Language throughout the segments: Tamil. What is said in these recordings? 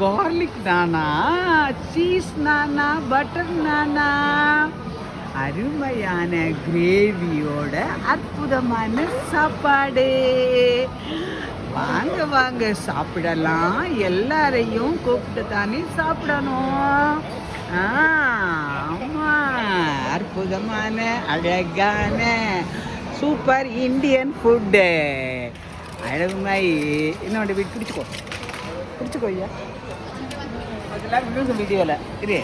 கார்லிக் நானா? சீஸ் நானா? பட்டர் நானா? அருமையான கிரேவியோட அற்புதமான சாப்பாடு. வாங்க வாங்க சாப்பிடலாம். எல்லாரையும் கூப்பிட்டு தானே சாப்பிடணும். ஆ, அற்புதமான அழகான சூப்பர் இந்தியன் ஃபுட்டு அழகுமாய் என்னோட வீட்டு பிடிச்சிக்கோ. பிடிச்சிக்கோ ஐயா. அதெல்லாம் விழுந்து வீடியோவில் இரு.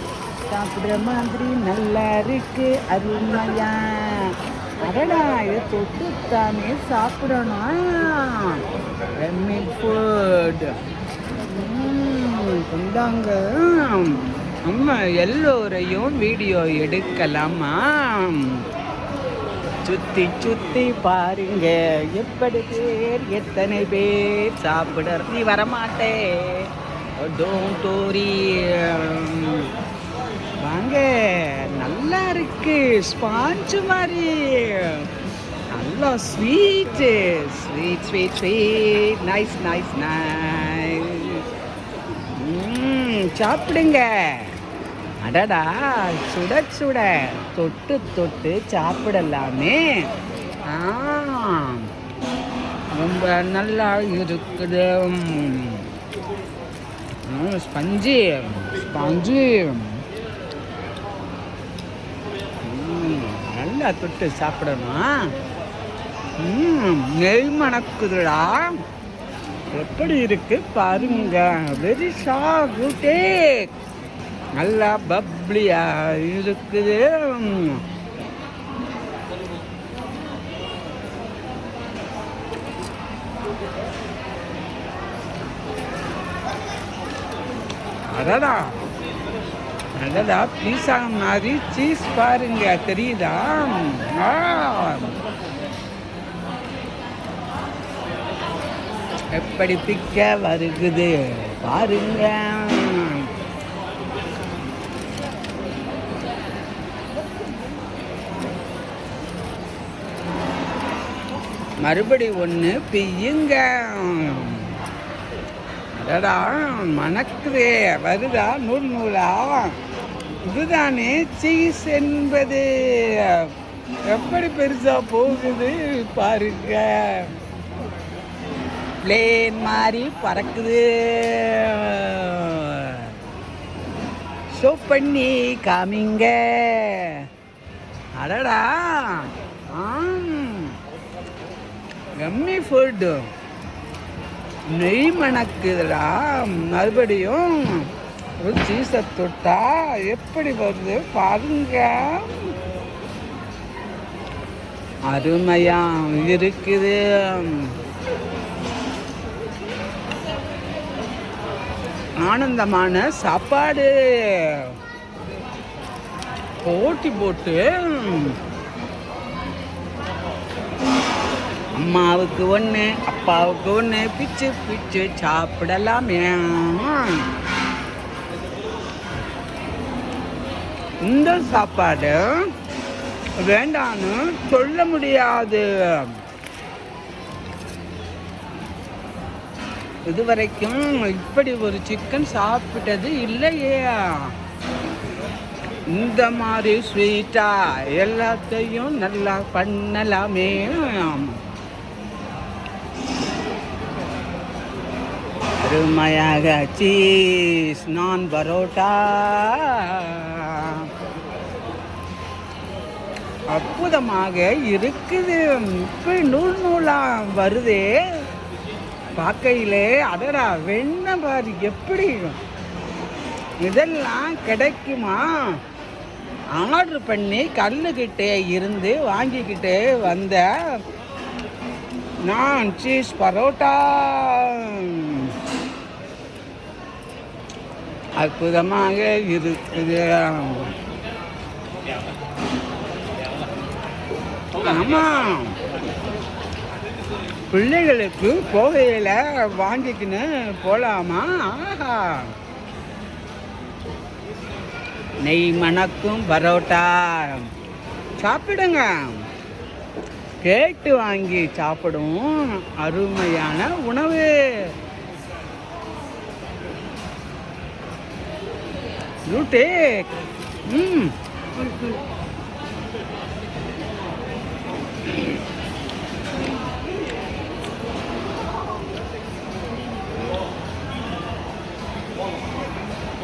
சாப்பிடுற மாதிரி நல்லா இருக்கு அருமையா. அடடா இதை தொட்டு தானே சாப்பிடணும் ஃபுட் கொண்டாங்க. அம்மா எல்லோரையும் வீடியோ எடுக்கலாமா? சுத்தி சுத்தி பாருங்க. எப்படி பேர்? எத்தனை பேர்? சாப்பிடற நீ வரமாட்டே டோன் டோரி வாங்க நல்லா இருக்கு. ஸ்பாஞ்சு மாதிரி. நல்லா sweet. Sweet sweet sweet. Nice nice nice. சாப்பிடுங்க. அடடா சுட சுட. தொட்டு தொட்டு சாப்பிடலாமே. ஆ. ரொம்ப நல்லா இருக்குது. Sponge sponge. நல்லா தொட்டு சாப்பிடணும். நெய் மணக்குதுடா. எப்படி இருக்கு பாருங்க. வெரி சாகுட்டே நல்லா பப்ளியா இருக்குது. அடடா. அடடா பீஸா மாதிரி சீஸ் பாருங்க தெரியுதா? எப்படி பிக்க வருகுது? பாருங்க. மறுபடி ஒன்று பிய்யுங்க. அடடா மணக்குதே வருதா நூல் நூலா? இதுதானே சீஸ் என்பது. எப்படி பெருசா போகுது பாருங்க. பிளேன் மாதிரி பறக்குது. ஷோ பண்ணி காமிங்க. அடடா கம்மி ஃபுட்டு நெய் மணக்குதுடா. மறுபடியும் ஒரு சீஸை தொட்டா எப்படி வருது பாருங்க. அருமையா இருக்குது. ஆனந்தமான சாப்பாடு. போட்டி போட்டு அம்மாவுக்கு ஒன்று அப்பாவுக்கு ஒன்று பிச்சு பிச்சு சாப்பிடலாமே. இந்த சாப்பாடு வேண்டான்னு சொல்ல முடியாது. இதுவரைக்கும் இப்படி ஒரு சிக்கன் சாப்பிட்டது இல்லையே. இந்த மாதிரி ஸ்வீட்டா எல்லாத்தையும் நல்லா பண்ணலாமே. அருமையாக சீஸ் நான் பரோட்டா. அற்புதமாக இருக்குது. இப்போ நூல் நூலாக வருதே. பார்க்கையிலே அதடா வெண்ண பாரு எப்படி? இதெல்லாம் கிடைக்குமா? ஆர்டர் பண்ணி கல்லுக்கிட்டே இருந்து வாங்கிக்கிட்டே வந்த நான் சீஸ் பரோட்டா. அற்புதமாக இருக்குது. ஆமாம் பிள்ளைகளுக்கு கோவையில் வாங்கிக்கின்னு போகலாமா ஆஹா. நெய் மணக்கும் பரோட்டா சாப்பிடுங்க. கேட்டு வாங்கி சாப்பிடும் அருமையான உணவு. 对，嗯。